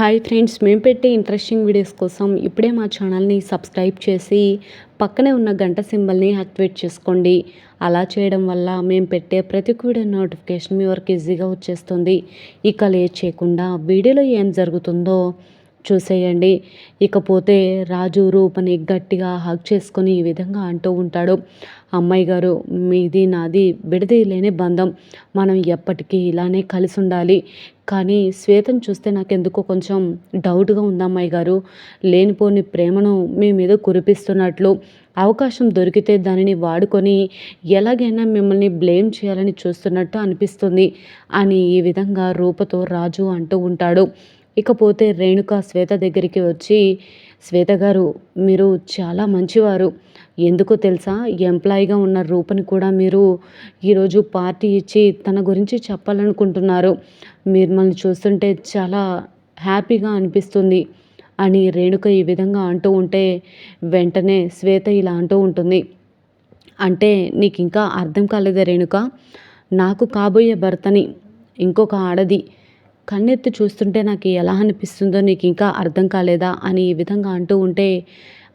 Hi friends మేము పెట్టే interesting videos కోసం ఇప్పుడే మా ఛానల్ని సబ్స్క్రైబ్ చేసి పక్కనే ఉన్న గంట సింబల్ని యాక్టివేట్ చేసుకోండి. అలా చేయడం వల్ల మేము పెట్టే ప్రతి వీడియో నోటిఫికేషన్ మీ వరకు ఈజీగా వచ్చేస్తుంది. ఇక లేట్ చేయకుండా వీడియోలో ఏం జరుగుతుందో చూసేయండి. ఇకపోతే రాజు రూపని గట్టిగా హగ్ చేసుకొని ఈ విధంగా అంటూ ఉంటాడు. అమ్మాయి గారు మీది నాది విడదీయలేని లేని బంధం. మనం ఎప్పటికీ ఇలానే కలిసి ఉండాలి. కానీ శ్వేతను చూస్తే నాకు ఎందుకో కొంచెం డౌట్గా ఉంది అమ్మాయి గారు. లేనిపోని ప్రేమను మీ మీద కురిపిస్తున్నట్లు అవకాశం దొరికితే దానిని వాడుకొని ఎలాగైనా మిమ్మల్ని బ్లేమ్ చేయాలని చూస్తున్నట్టు అనిపిస్తుంది అని ఈ విధంగా రూపతో రాజు అంటూ ఉంటాడు. ఇకపోతే రేణుక శ్వేత దగ్గరికి వచ్చి శ్వేత గారు మీరు చాలా మంచివారు. ఎందుకో తెలుసా? ఎంప్లాయీగా ఉన్న రూపని కూడా మీరు ఈరోజు పార్టీ ఇచ్చి తన గురించి చెప్పాలనుకుంటున్నారు. మిమ్మల్ని చూస్తుంటే చాలా హ్యాపీగా అనిపిస్తుంది అని రేణుక ఈ విధంగా అంటూ ఉంటే వెంటనే శ్వేత ఇలా అంటూ ఉంటుంది. అంటే నీకు ఇంకా అర్థం కాలేదా రేణుక? నాకు కాబోయే భర్తని ఇంకొక ఆడది కన్నెత్తి చూస్తుంటే నాకు ఎలా అనిపిస్తుందో నీకు ఇంకా అర్థం కాలేదా అని ఈ విధంగా అంటూ ఉంటే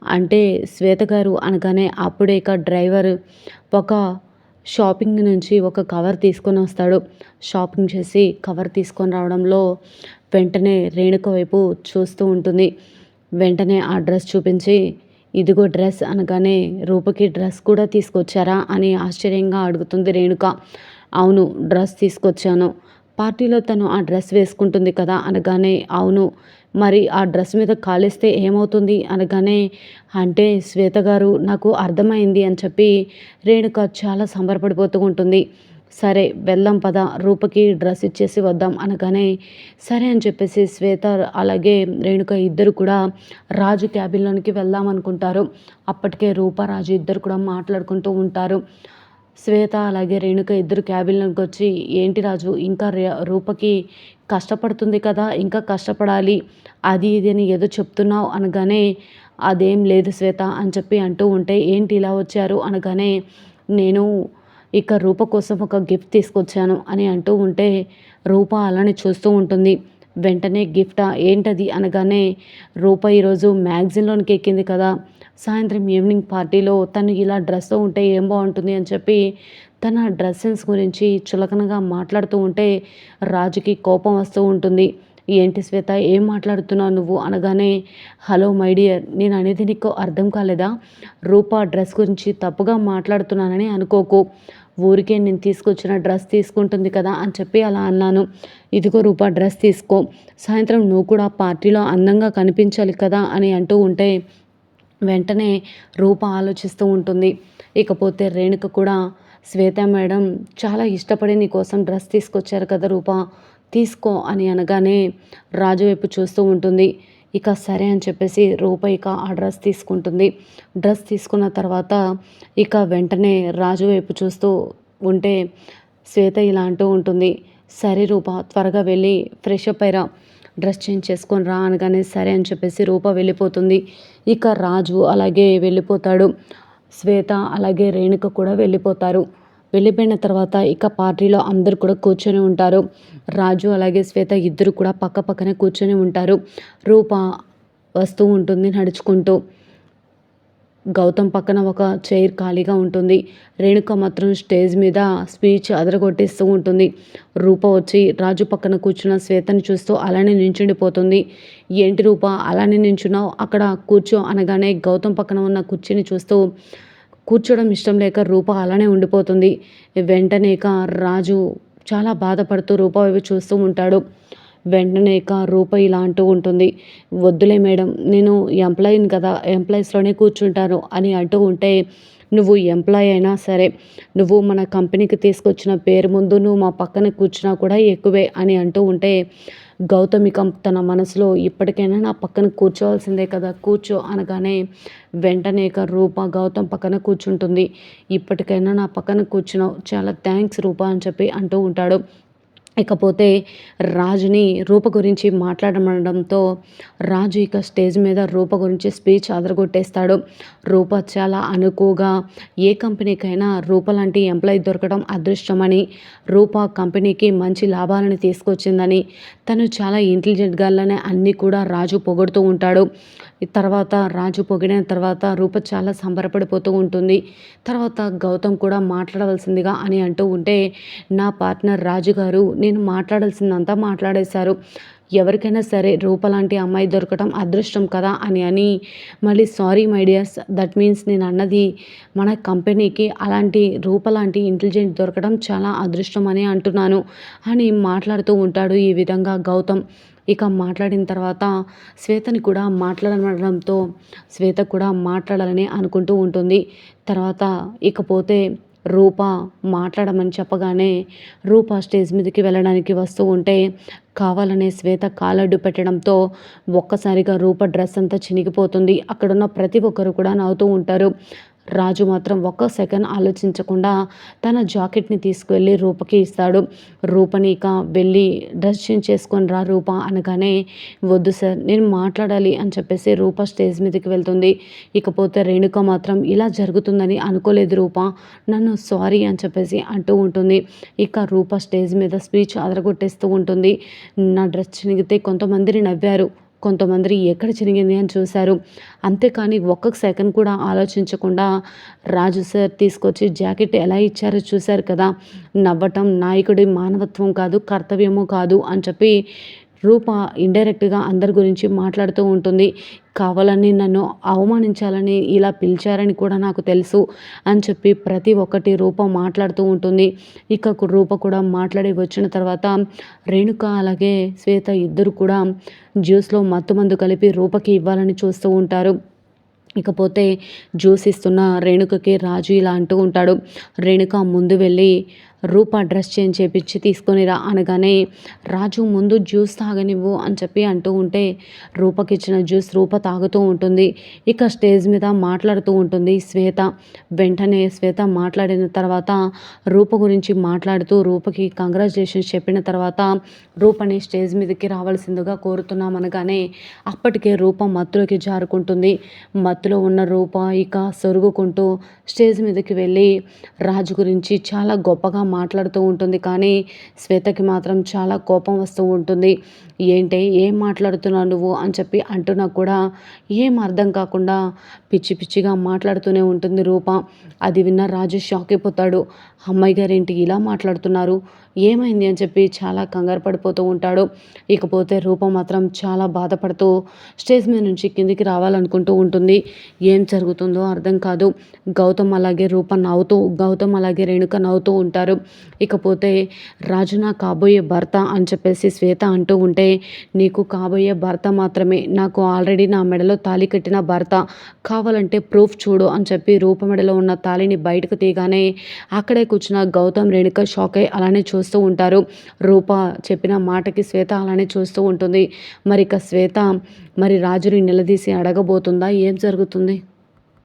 అంటే శ్వేత గారు అనగానే అప్పుడే ఇక డ్రైవర్ ఒక షాపింగ్ నుంచి ఒక కవర్ తీసుకొని వస్తాడు. షాపింగ్ చేసి కవర్ తీసుకొని రావడంలో వెంటనే రేణుక వైపు చూస్తూ ఉంటుంది. వెంటనే ఆ డ్రెస్ చూపించి ఇదిగో డ్రెస్ అనగానే రూపకి డ్రెస్ కూడా తీసుకొచ్చారా? అని ఆశ్చర్యంగా అడుగుతుంది రేణుక. అవును డ్రెస్ తీసుకొచ్చాను. పార్టీలో తను ఆ డ్రెస్ వేసుకుంటుంది కదా అనగానే అవును. మరి ఆ డ్రెస్ మీద కాలేస్తే ఏమవుతుంది అనగానే అంటే శ్వేత గారు నాకు అర్థమైంది అని చెప్పి రేణుక చాలా సంబరపడిపోతూ ఉంటుంది. సరే వెళ్దాం పద రూపకి డ్రెస్ ఇచ్చేసి వద్దాం అనగానే సరే అని చెప్పేసి శ్వేత అలాగే రేణుక ఇద్దరు కూడా రాజు క్యాబిన్లోనికి వెళ్దాం అనుకుంటారు. అప్పటికే రూప రాజు ఇద్దరు కూడా మాట్లాడుకుంటూ ఉంటారు. శ్వేత అలాగే రేణుక ఇద్దరు క్యాబిన్లోకి వచ్చి ఏంటి రాజు ఇంకా రూపకి కష్టపడుతుంది కదా ఇంకా కష్టపడాలి అది ఇది అని ఏదో చెప్తున్నావు అనగానే అదేం లేదు శ్వేత అని చెప్పి అంటూ ఉంటే ఏంటి ఇలా వచ్చారు? అనగానే నేను ఇక రూప కోసం ఒక గిఫ్ట్ తీసుకొచ్చాను అని అంటూ ఉంటే రూప అలానే చూస్తూ ఉంటుంది. వెంటనే గిఫ్టా? ఏంటది? అనగానే రూప ఈరోజు మ్యాగజిన్లోనికి ఎక్కింది కదా సాయంత్రం ఈవినింగ్ పార్టీలో తను ఇలా డ్రెస్ ఉంటే ఏం బాగుంటుంది అని చెప్పి తన డ్రెస్ సెన్స్ గురించి చులకనగా మాట్లాడుతూ ఉంటే రాజుకి కోపం వస్తూ ఉంటుంది. ఏంటి శ్వేత ఏం మాట్లాడుతున్నావు నువ్వు అనగానే హలో మై డియర్ నేను అనేది నీకు అర్థం కాలేదా? రూపా డ్రెస్ గురించి తప్పుగా మాట్లాడుతున్నానని అనుకోకు. ఊరికే నేను తీసుకొచ్చిన డ్రెస్ తీసుకుంటుంది కదా అని చెప్పి అలా అన్నాను. ఇదిగో రూపా డ్రెస్ తీసుకో. సాయంత్రం నువ్వు కూడా పార్టీలో అందంగా కనిపించాలి కదా అని అంటూ ఉంటే వెంటనే రూప ఆలోచిస్తూ ఉంటుంది. ఇకపోతే రేణుక కూడా శ్వేత మేడం చాలా ఇష్టపడి నీ కోసం డ్రెస్ తీసుకొచ్చారు కదా రూప తీసుకో అని అనగానే రాజు వైపు చూస్తూ ఉంటుంది. ఇక సరే అని చెప్పేసి రూప ఇక ఆ డ్రెస్ తీసుకుంటుంది. డ్రెస్ తీసుకున్న తర్వాత ఇక వెంటనే రాజు వైపు చూస్తూ ఉంటే శ్వేత ఇలా అంటూ ఉంటుంది. సరే రూప త్వరగా వెళ్ళి ఫ్రెష్ అప్ అయిరా డ్రెస్ చేంజ్ చేసుకొని రా అనగానే సరే అని చెప్పేసి రూప వెళ్ళిపోతుంది. ఇక రాజు అలాగే వెళ్ళిపోతాడు. శ్వేత అలాగే రేణుక కూడా వెళ్ళిపోతారు. వెళ్ళిపోయిన తర్వాత ఇక పార్టీలో అందరు కూడా కూర్చొని ఉంటారు. రాజు అలాగే శ్వేత ఇద్దరు కూడా పక్క పక్కనే కూర్చొని ఉంటారు. రూప వస్తూ ఉంటుంది నడుచుకుంటూ. గౌతమ్ పక్కన ఒక చైర్ ఖాళీగా ఉంటుంది. రేణుక మాత్రం స్టేజ్ మీద స్పీచ్ అదరగొట్టేస్తూ ఉంటుంది. రూప వచ్చి రాజు పక్కన కూర్చున్న శ్వేతని చూస్తూ అలానే నించుండిపోతుంది. ఏంటి రూప అలానే నించున్నావు? అక్కడ కూర్చో అనగానే గౌతమ్ పక్కన ఉన్న కుర్చీని చూస్తూ కూర్చోవడం ఇష్టం లేక రూప అలానే ఉండిపోతుంది. వెంటనే రాజు చాలా బాధపడుతూ రూప వైపు చూస్తూ ఉంటాడు. వెంటనే ఇక రూప ఇలా అంటూ ఉంటుంది. వద్దులే మేడం నేను ఎంప్లాయీని కదా ఎంప్లాయీస్లోనే కూర్చుంటాను అని అంటూ ఉంటే నువ్వు ఎంప్లాయ్ అయినా సరే నువ్వు మన కంపెనీకి తీసుకొచ్చిన పేరు ముందు నువ్వు మా పక్కన కూర్చున్నా కూడా ఎక్కువే అని అంటూ ఉంటే గౌతమికం తన మనసులో ఇప్పటికైనా నా పక్కన కూర్చోవాల్సిందే కదా కూర్చో అనగానే వెంటనే రూప గౌతమ్ పక్కన కూర్చుంటుంది. ఇప్పటికైనా నా పక్కన కూర్చున్నావు చాలా థ్యాంక్స్ రూప అని చెప్పి అంటూ ఉంటాడు. ఇకపోతే రాజుని రూప గురించి మాట్లాడమనడంతో రాజు ఇక స్టేజ్ మీద రూప గురించి స్పీచ్ అదరగొట్టేస్తాడు. రూప చాలా అనుకువగా ఏ కంపెనీకైనా రూప లాంటి ఎంప్లాయీ దొరకడం అదృష్టమని రూప కంపెనీకి మంచి లాభాలను తీసుకొచ్చిందని. తను చాలా ఇంటెలిజెంట్ గర్లని అన్నీ కూడా రాజు పొగుడుతూ ఉంటాడు. తర్వాత రాజు పొగిడిన తర్వాత రూప చాలా సంబరపడిపోతూ ఉంటుంది. తర్వాత గౌతమ్ కూడా మాట్లాడవలసిందిగా అని అంటూ ఉంటే నా పార్ట్నర్ రాజు గారు నేను మాట్లాడాల్సిందంతా మాట్లాడేశారు. ఎవరికైనా సరే రూపలాంటి అమ్మాయి దొరకటం అదృష్టం కదా అని అని. మళ్ళీ sorry my dears that means నేను అన్నది మన కంపెనీకి అలాంటి రూపలాంటి ఇంటెలిజెంట్ దొరకడం చాలా అదృష్టం అని అంటున్నాను అని మాట్లాడుతూ ఉంటాడు ఈ విధంగా గౌతమ్. ఇక మాట్లాడిన తర్వాత శ్వేతని కూడా మాట్లాడడంతో శ్వేత కూడా మాట్లాడాలని అనుకుంటూ ఉంటుంది. తర్వాత ఇకపోతే రూప మాట్లాడమని చెప్పగానే రూప స్టేజ్ మీదకి వెళ్ళడానికి వస్తూ ఉంటే కావాలనే శ్వేత కాలడ్డు పెట్టడంతో ఒక్కసారిగా రూప డ్రెస్ అంతా చినిగిపోతుంది. అక్కడున్న ప్రతి ఒక్కరు కూడా నవ్వుతూ ఉంటారు. రాజు మాత్రం ఒక్క సెకండ్ ఆలోచించకుండా తన జాకెట్ని తీసుకువెళ్ళి రూపకి ఇస్తాడు. రూపని ఇక వెళ్ళి డ్రెస్ చేంజ్ చేసుకొని రా రూప అనగానే వద్దు సార్ నేను మాట్లాడాలి అని చెప్పేసి రూప స్టేజ్ మీదకి వెళ్తుంది. ఇకపోతే రేణుక మాత్రం ఇలా జరుగుతుందని అనుకోలేదు రూప నన్ను సారీ అని చెప్పేసి అంటూ ఉంటుంది. ఇక రూప స్టేజ్ మీద స్పీచ్ అదరగొట్టేస్తూ ఉంటుంది. నా డ్రెస్ చినిగితే కొంతమందిని నవ్వారు కొంతమంది ఎక్కడ చిరిగింది అని చూశారు. అంతేకాని ఒక్క సెకండ్ కూడా ఆలోచించకుండా రాజు సార్ తీసుకొచ్చి జాకెట్ ఎలా ఇచ్చారో చూశారు కదా. నవ్వటం నాయకుడి మానవత్వం కాదు కర్తవ్యము కాదు అని చెప్పి రూప ఇండైరెక్ట్గా అందరి గురించి మాట్లాడుతూ ఉంటుంది. కావాలని నన్ను అవమానించాలని ఇలా పిలిచారని కూడా నాకు తెలుసు అని చెప్పి ప్రతి ఒక్కటి రూప మాట్లాడుతూ ఉంటుంది. ఇక రూప కూడా మాట్లాడి వచ్చిన తర్వాత రేణుక అలాగే శ్వేత ఇద్దరు కూడా జ్యూస్లో మత్తుమందు కలిపి రూపకి ఇవ్వాలని చూస్తూ ఉంటారు. ఇకపోతే జ్యూస్ ఇస్తున్న రేణుకకి రాజు ఇలా అంటూ ఉంటాడు. రేణుక ముందు వెళ్ళి రూప డ్రెస్ చేంజ్ చేపించి తీసుకొని రా అనగానే రాజు ముందు జ్యూస్ తాగనివ్వు అని చెప్పి అంటూ ఉంటే రూపకి ఇచ్చిన జ్యూస్ రూప తాగుతూ ఉంటుంది. ఇక స్టేజ్ మీద మాట్లాడుతూ ఉంటుంది శ్వేత. వెంటనే శ్వేత మాట్లాడిన తర్వాత రూప గురించి మాట్లాడుతూ రూపకి కంగ్రాచులేషన్స్ చెప్పిన తర్వాత రూపని స్టేజ్ మీదకి రావాల్సిందిగా కోరుతున్నాం అనగానే అప్పటికే రూప మత్తులోకి జారుకుంటుంది. మత్తులో ఉన్న రూప ఇక సొరుగుకుంటూ స్టేజ్ మీదకి వెళ్ళి రాజు గురించి చాలా గొప్పగా మాట్లాడుతూ ఉంటుంది. కానీ శ్వేతకి మాత్రం చాలా కోపం వస్తూ ఉంటుంది. ఏంటి ఏం మాట్లాడుతున్నావు నువ్వు? అని చెప్పి అంటున్నా కూడా ఏం అర్థం కాకుండా పిచ్చి పిచ్చిగా మాట్లాడుతూనే ఉంటుంది రూప. అది విన్న రాజు షాక్ అయిపోతాడు. అమ్మాయి గారేంటి ఇలా మాట్లాడుతున్నారు? ఏమైంది? అని చెప్పి చాలా కంగారు పడిపోతూ ఉంటాడు. ఇకపోతే రూప మాత్రం చాలా బాధపడుతూ స్టేజ్ మీద నుంచి కిందికి రావాలనుకుంటూ ఉంటుంది. ఏం జరుగుతుందో అర్థం కాదు. గౌతమ్ అలాగే రూప నవ్వుతూ గౌతమ్ అలాగే రేణుక నవ్వుతూ ఉంటారు. ఇకపోతే రాజు నా కాబోయే భర్త అని చెప్పేసి శ్వేత అంటూ ఉంటే నీకు కాబోయే భర్త మాత్రమే. నాకు ఆల్రెడీ నా మెడలో తాళి కట్టిన భర్త. కావాలంటే ప్రూఫ్ చూడు అని చెప్పి రూప మెడలో ఉన్న తాళిని బయటకు తీగానే అక్కడే కూర్చున్న గౌతమ్ రేణుక షాక్ అయి అలానే చూస్తూ ఉంటారు. రూప చెప్పిన మాటకి శ్వేత అలానే చూస్తూ ఉంటుంది. మరి ఇక శ్వేత మరి రాజుని నిలదీసి అడగబోతుందా? ఏం జరుగుతుంది?